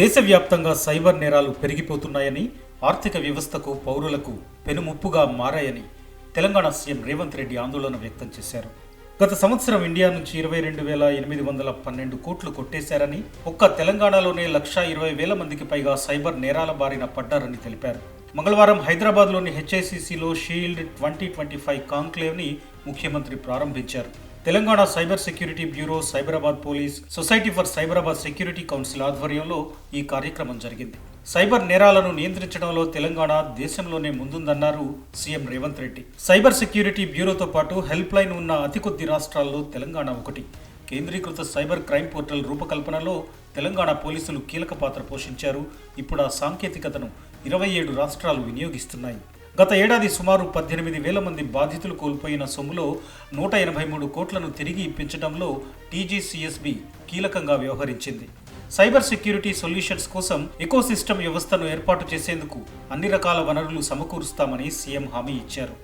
దేశవ్యాప్తంగా సైబర్ నేరాలు పెరిగిపోతున్నాయని ఆర్థిక వ్యవస్థకు పౌరులకు పెనుముప్పుగా మారాయని తెలంగాణ సీఎం రేవంత్ రెడ్డి ఆందోళన వ్యక్తం చేశారు. గత సంవత్సరం ఇండియా నుంచి ఇరవై రెండు వేల ఎనిమిది వందల పన్నెండు కోట్లు కొట్టేశారని ఒక్క తెలంగాణలోనే లక్షా ఇరవై వేల మందికి పైగా సైబర్ నేరాల బారిన పడ్డారని తెలిపారు. మంగళవారం హైదరాబాద్లోని హెచ్ఐసిసిలో షీల్డ్ ట్వంటీ ట్వంటీ ఫైవ్ కాంక్లేవ్ని ముఖ్యమంత్రి ప్రారంభించారు. Telangana cyber security bureau Cyberabad police society for Cyberabad security council ఆధ్వర్యంలో ఈ కార్యక్రమం జరిగింది. సైబర్ నేరాలను నియంత్రించడంలో తెలంగాణ దేశంలోనే ముందుందన్నారు CM Revanth Reddy. Cyber security బ్యూరోతో పాటు హెల్ప్ లైన్ ఉన్న అతి కొద్ది రాష్ట్రాల్లో తెలంగాణ ఒకటి. కేంద్రీకృత సైబర్ క్రైమ్ పోర్టల్ రూపకల్పనలో తెలంగాణ పోలీసులు కీలక పాత్ర పోషించారు. ఇప్పుడు ఆ సాంకేతికతను ఇరవై ఏడు రాష్ట్రాలు వినియోగిస్తున్నాయి. గత ఏడాది సుమారు పద్దెనిమిది వేల మంది బాధితులు కోల్పోయిన సొమ్ములో నూట ఎనభై మూడు కోట్లను తిరిగి ఇప్పించడంలో టీజీసీఎస్బి కీలకంగా వ్యవహరించింది. సైబర్ సెక్యూరిటీ సొల్యూషన్స్ కోసం ఎకోసిస్టమ్ వ్యవస్థను ఏర్పాటు చేసేందుకు అన్ని రకాల వనరులు సమకూరుస్తామని సీఎం హామీ ఇచ్చారు.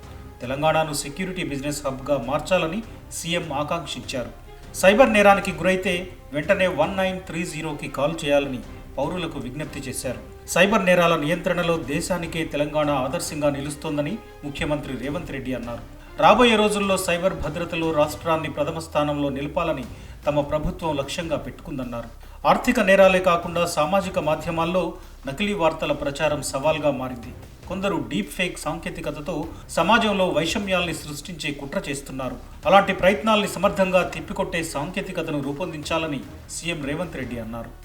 తెలంగాణను సెక్యూరిటీ బిజినెస్ హబ్గా మార్చాలని సీఎం ఆకాంక్షించారు. సైబర్ నేరానికి గురైతే వెంటనే వన్ నైన్ త్రీ జీరోకి కాల్ చేయాలని పౌరులకు విజ్ఞప్తి చేశారు. సైబర్ నేరాల నియంత్రణలో దేశానికే తెలంగాణ ఆదర్శంగా నిలుస్తోందని ముఖ్యమంత్రి రేవంత్ రెడ్డి అన్నారు. రాబోయే రోజుల్లో సైబర్ భద్రతలో రాష్ట్రాన్ని ప్రథమ స్థానంలో నిలపాలని తమ ప్రభుత్వం లక్ష్యంగా పెట్టుకుందన్నారు. ఆర్థిక నేరాలే కాకుండా సామాజిక మాధ్యమాల్లో నకిలీ వార్తల ప్రచారం సవాల్గా మారింది. కొందరు డీప్ ఫేక్ సాంకేతికతతో సమాజంలో వైషమ్యాల్ని సృష్టించే కుట్ర చేస్తున్నారు. అలాంటి ప్రయత్నాల్ని సమర్థంగా తిప్పికొట్టే సాంకేతికతను రూపొందించాలని సీఎం రేవంత్ రెడ్డి అన్నారు.